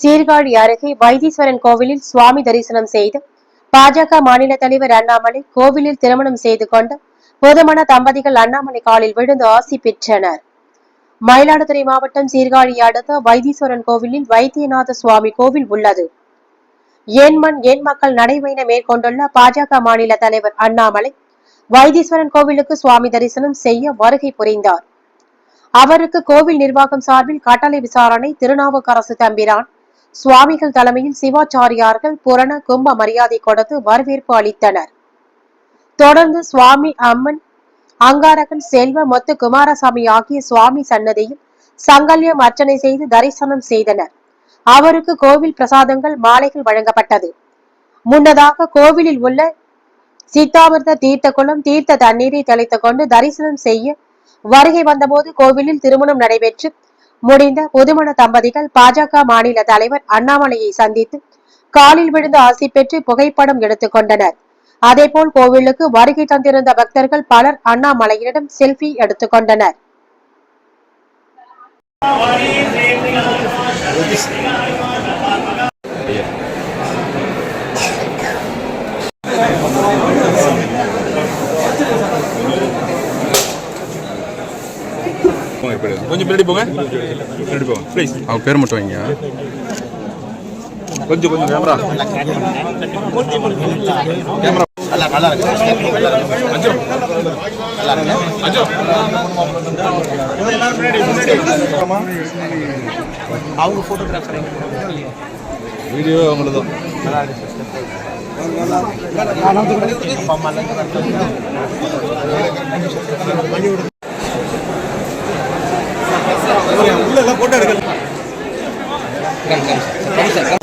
சீர்காழி அருகே வைத்தீஸ்வரன் கோவிலில் சுவாமி தரிசனம் செய்து பாஜக மாநில தலைவர் அண்ணாமலை கோவிலில் திருமணம் செய்து கொண்டு பொதுமண தம்பதிகள் அண்ணாமலை காலில் விழுந்து ஆசி பெற்றனர். மயிலாடுதுறை மாவட்டம் சீர்காழி அடுத்த வைத்தீஸ்வரன் கோவிலில் வைத்தியநாத சுவாமி கோவில் உள்ளது. ஏன்மண் ஏன் மக்கள் நடைமையின மேற்கொண்டுள்ள பாஜக மாநில தலைவர் அண்ணாமலை வைத்தீஸ்வரன் கோவிலுக்கு சுவாமி தரிசனம் செய்ய வருகை புரிந்தார். அவருக்கு கோவில் நிர்வாகம் சார்பில் கட்டளை விசாரணை திருநாவுக்கரசு தம்பிரான் சுவாமிகள் தலைமையில் சிவாச்சாரியார்கள் புரண கும்ப மரியாதை கொடுத்து வரவேற்பு அளித்தனர். தொடர்ந்து சுவாமி அம்மன் அங்காரகன் செல்வ மொத்து குமாரசாமி ஆகிய சுவாமி சன்னதியில் சங்கல்யம் அர்ச்சனை செய்து தரிசனம் செய்தனர். அவருக்கு கோவில் பிரசாதங்கள் மாலைகள் வழங்கப்பட்டது. முன்னதாக கோவிலில் உள்ள சித்தாமிர்த தீர்த்த குளம் தீர்த்த தண்ணீரை தெளித்துக் கொண்டு தரிசனம் செய்ய வருகை வந்தபோது கோவிலில் திருமணம் நடைபெற்று முடிந்த புதுமண தம்பதிகள் பாஜக மாநில தலைவர் அண்ணாமலையை சந்தித்து காலில் விழுந்து ஆசி பெற்று புகைப்படம் எடுத்துக் கொண்டனர். அதேபோல் கோவிலுக்கு வருகை தந்திருந்த பக்தர்கள் பலர் அண்ணாமலையிடம் செல்ஃபி எடுத்துக் கொண்டனர். போங்க இப்படி கொஞ்சம் பின்னாடி போங்க பின்னாடி போங்க ப்ளீஸ் அவங்க பேர் மட்டும் வைங்க கொஞ்சம் கொஞ்சம் கேமரா கேமரா அஜோ அஜோ அவங்க ஃபோட்டோகிராஃபர் வீடியோ அவங்களது அப்பா அம்மா அதெல்லாம் போட்டோ எடுக்கலாம் come come sir come sir come